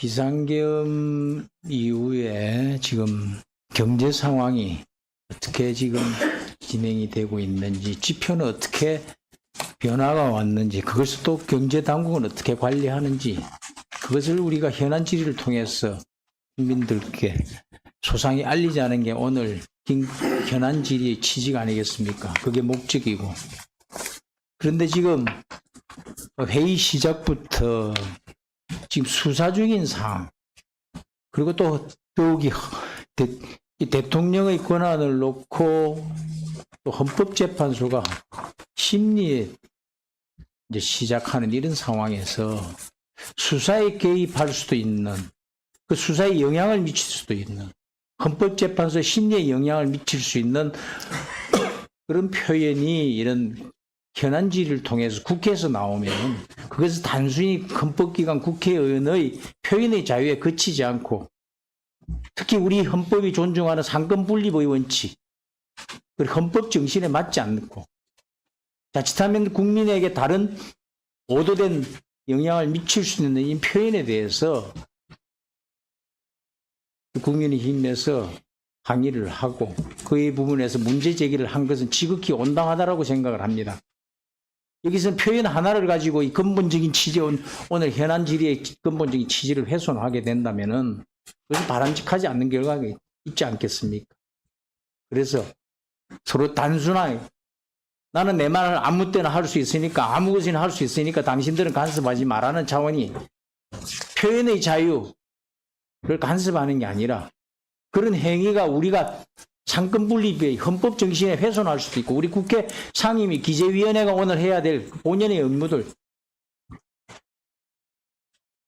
비상계엄 이후에 지금 경제 상황이 어떻게 지금 진행이 되고 있는지 지표는 어떻게 변화가 왔는지 그것을 또 경제 당국은 어떻게 관리하는지 그것을 우리가 현안 질의를 통해서 국민들께 소상히 알리자는 게 오늘 긴- 현안 질의의 취지가 아니겠습니까? 그게 목적이고 그런데 지금 회의 시작부터 지금 수사 중인 상황 그리고 또 더욱이 허- 대, 이 대통령의 권한을 놓고 또 헌법재판소가 심리에 이제 시작하는 이런 상황에서 수사에 개입할 수도 있는 그 수사에 영향을 미칠 수도 있는 헌법재판소 심리에 영향을 미칠 수 있는 그런 표현이 이런 현안 질의를 통해서 국회에서 나오면 그것은 단순히 헌법기관 국회의원의 표현의 자유에 그치지 않고 특히 우리 헌법이 존중하는 상권 분립의 원칙 그리고 헌법 정신에 맞지 않고 자칫하면 국민에게 다른 오도된 영향을 미칠 수 있는 이 표현에 대해서 국민의 힘에서 항의를 하고 그의 부분에서 문제 제기를 한 것은 지극히 온당하다라고 생각을 합니다. 여기서 표현 하나를 가지고 이 근본적인 취지, 온- 오늘 현안 질의의 근본적인 취지를 훼손하게 된다면은 그것은 바람직하지 않는 결과가 있지 않겠습니까? 그래서 서로 단순하게 나는 내 말을 아무 때나 할 수 있으니까 아무 것이나 할 수 있으니까 당신들은 간섭하지 말라는 차원이 표현의 자유를 간섭하는 게 아니라 그런 행위가 우리가 상권 분립의 헌법 정신에 훼손할 수도 있고 우리 국회 상임위 기재위원회가 오늘 해야 될 본연의 업무들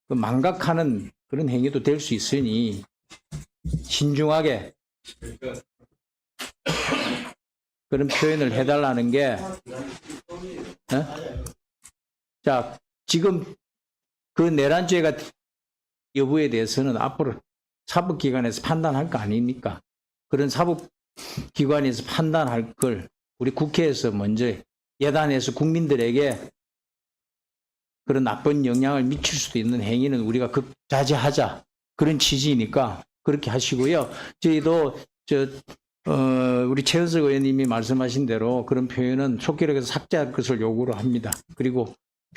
그 망각하는 그런 행위도 될 수 있으니 신중하게 그런 표현을 해달라는 게 어? 자, 지금 그 내란죄가 여부에 대해서는 앞으로 사법기관에서 판단할 거 아닙니까? 그런 사법기관에서 판단할 걸 우리 국회에서 먼저 예단해서 국민들에게 그런 나쁜 영향을 미칠 수도 있는 행위는 우리가 극자제하자. 그런 취지니까 그렇게 하시고요. 저희도 저 어, 우리 최은석 의원님이 말씀하신 대로 그런 표현은 속기록에서 삭제할 것을 요구를 합니다. 그리고